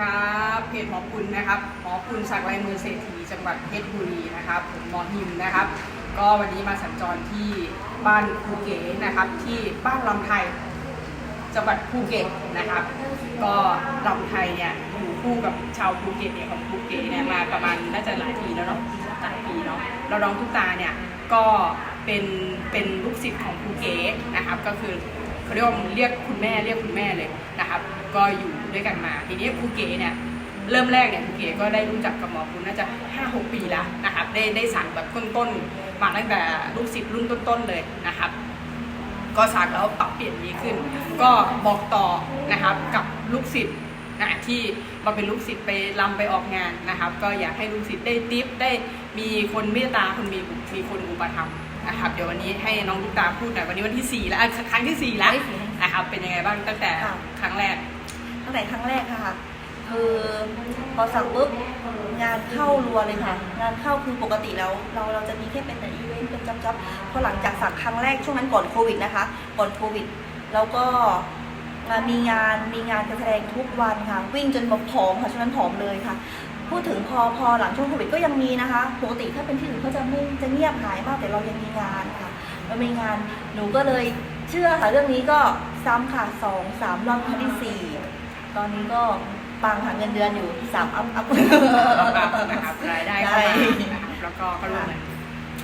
ครับเพจขอบคุณนะครับหมอคุณศักลายมือเศรษฐีจังหวัดเพชรบุรีนะครับผมหมอหิมนะครับ ก็วันนี้มาสัญจรที่บ้านภูเก็ตนะครับ ที่บ้านลำไทยจังหวัดภูเก็ตนะครับ ก็ลำไทยเนี่ยอยู่คู่กับชาวภูเก็ตเนี่ยของภูเก็ตเนี่ยมาประมาณน่าจะหลายปีแล้วเนาะหลายปีเนาะแล้วน้องทุกตาเนี่ยก็ เป็นเป็นลูกศิษย์ของภูเก็ตนะครับ ก็คือเขาเรียกว่าเรียกคุณแม่เรียกคุณแม่เลยนะครับ ก็อยู่ด้วยกันมา ทีนี้ภูเก็ตเนี่ยเริ่มแรกเนี่ยภูเก็ตก็ได้รู้จักกับหมอคุณน่าจะ 5 6 ปีแล้วนะครับได้ได้สั่งแบบต้นๆมาตั้งแต่ลูกศิษย์รุ่นต้นๆเลยนะครับ ก็สักแล้วปรับเปลี่ยนดีขึ้น ก็บอกต่อนะครับกับลูกศิษย์นะที่มาเป็นลูกศิษย์ไปรำไปออกงานนะครับ ก็อยากให้ลูกศิษย์ได้ติปได้มีคนเมตตาคนมีมีคนอุปถัมภ์ นะครับเดี๋ยววันนี้ให้น้องลูกตาพูดหน่อยวันนี้วันที่ 4 แล้วอะครั้งที่4แล้วครั้งที่สี่นะครับเป็นยังไงบ้างตั้งแต่ค่ะ ครั้งแรก ตั้งแต่ครั้งแรกค่ะ คือพอสั่งปุ๊บงานเข้ารัวเลยค่ะ งานเข้าคือปกติแล้วเราเราจะมีแค่เป็นแต่อีเวนต์เป็นจับๆพอหลังจากสั่งครั้งแรกช่วงนั้นก่อนโควิดนะคะ ก่อนโควิด แล้วก็งานมีงานมีงานการแสดงทุกวันค่ะ วิ่งจนแบบผอมค่ะช่วงนั้นผอมเลยค่ะ พูดถึงพอพอหลังช่วงโควิดก็ยังมีนะคะปกติถ้าเป็นที่อื่นเขาจะไม่จะเงียบหายมากแต่เรายังมีงานค่ะเรามีงานหนูก็เลยเชื่อค่ะเรื่องนี้ก็ซ้ำค่ะสองสามรอบครั้งที่สี่ตอนนี้ก็ปังค่ะเงินเดือนอยู่สามอัพอัพนะครับรายได้เข้าใช่มานะครับแล้วก็ก็รู้เหมือน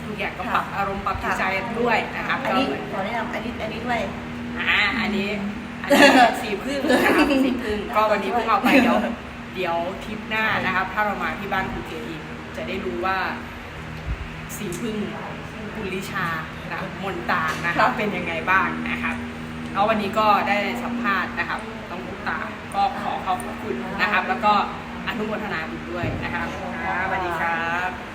ทุกอย่างก็ปรับอารมณ์ปรับจิตใจด้วยนะครับอันก็นี้เหมือนขอแนะนำอันนี้อันนี้ด้วยอ่าอันนี้อันนี้สีพึ่งนะครับสีพึ่งก็วันนี้เพิ่งเอาไปเดี๋ยวเดี๋ยวทริปหน้านะครับ ถ้าเรามาที่บ้านคุณเกอีกจะได้รู้ว่าสีพึ่งกุลิชานะมนตานะครับเป็นยังไงบ้างนะครับแล้ววันนี้ก็ได้สัมภาษณ์นะครับน้องลูกตาก็ขอขอบคุณนะครับ แล้วก็อนุโมทนาบุญด้วยนะครับครับสวัสดีครับ